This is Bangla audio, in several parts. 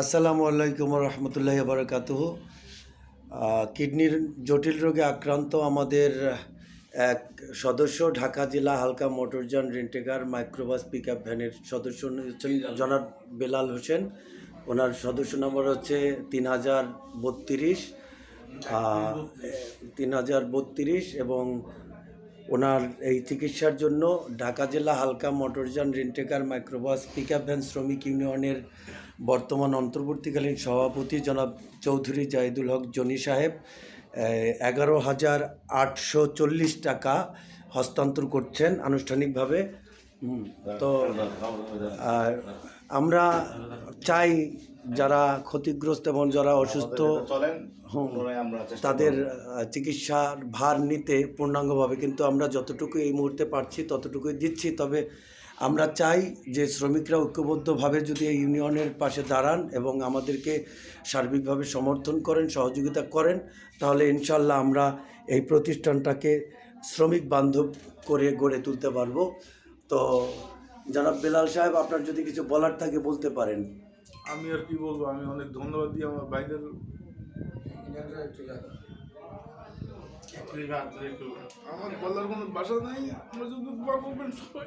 আসসালামু আলাইকুম রহমতুল্লাহ বারকাতুহ কিডনির জটিল রোগে আক্রান্ত আমাদের এক সদস্য ঢাকা জেলা হালকা মোটরযান rent a car microbus pickup ভ্যানের সদস্য হচ্ছেন জনাব বেলাল হোসেন। ওনার সদস্য নম্বর হচ্ছে তিন হাজার বত্রিশ। তিন হাজার বত্রিশ এবং ওনার এই চিকিৎসার জন্য ঢাকা জেলা হালকা মোটরযান rent a car microbus pickup van শ্রমিক ইউনিয়নের বর্তমান অন্তর্বর্তীকালীন সভাপতি জনাব চৌধুরী জাহিদুল হক জনি সাহেব এগারো হাজার আটশো চল্লিশ টাকা হস্তান্তর করছেন আনুষ্ঠানিকভাবে। তো, আর আমরা চাই যারা ক্ষতিগ্রস্ত এবং যারা অসুস্থ তাদের চিকিৎসার ভার নিতে পূর্ণাঙ্গভাবে। কিন্তু আমরা যতটুকু এই মুহূর্তে পারছি, ততটুকুই দিচ্ছি। তবে আমরা চাই যে শ্রমিকরা ঐক্যবদ্ধভাবে যদি এই ইউনিয়নের পাশে দাঁড়ান এবং আমাদেরকে সার্বিকভাবে সমর্থন করেন, সহযোগিতা করেন, তাহলে ইনশাল্লাহ আমরা এই প্রতিষ্ঠানটাকে শ্রমিক বান্ধব করে গড়ে তুলতে পারব। তো জনাব বেলাল সাহেব আপনার যদি কিছু বলার থাকে বলতে পারেন। আমি আর কি বলব? আমি অনেক ধন্যবাদ দিই আমার ভাইদের। আমার বলার কোনো ভাষা নাই। আমরা যদি দোয়া করবেন সবাই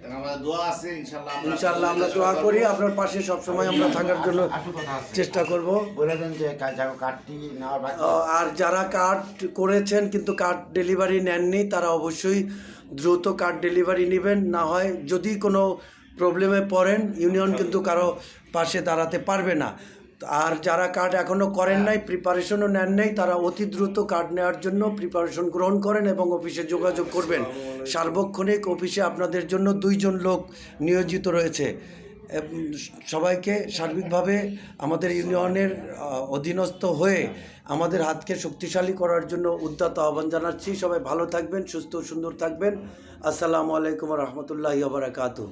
দেন আমাদের দোয়া আছে ইনশাল্লাহ আমরা দোয়া করি। আপনার পাশে সবসময় আমরা থাকার জন্য চেষ্টা করব। বলে দেন যে কার্ডটি আর যারা কার্ড করেছেন কিন্তু কার্ড ডেলিভারি নেননি তারা অবশ্যই দ্রুত কার ডেলিভারি নেবেন না হয় যদি কোনো প্রবলেমে পড়েন ইউনিয়ন কিন্তু কারও পাশে দাঁড়াতে পারবে না। আর যারা কার্ড এখনও করেন নাই প্রিপারেশনও নেন নাই তারা অতি দ্রুত কার্ড নেওয়ার জন্য প্রিপারেশন গ্রহণ করেন এবং অফিসে যোগাযোগ করবেন। সার্বক্ষণিক অফিসে আপনাদের জন্য দুইজন লোক নিয়োজিত রয়েছে। সবাইকে সার্বিকভাবে আমাদের ইউনিয়নের অধীনস্থ হয়ে আমাদের হাতকে শক্তিশালী করার জন্য উদ্যত আহ্বান জানাচ্ছি। সবাই ভালো থাকবেন, সুস্থ সুন্দর থাকবেন। আসসালামু আলাইকুম রহমতুল্লাহ বারাকাতু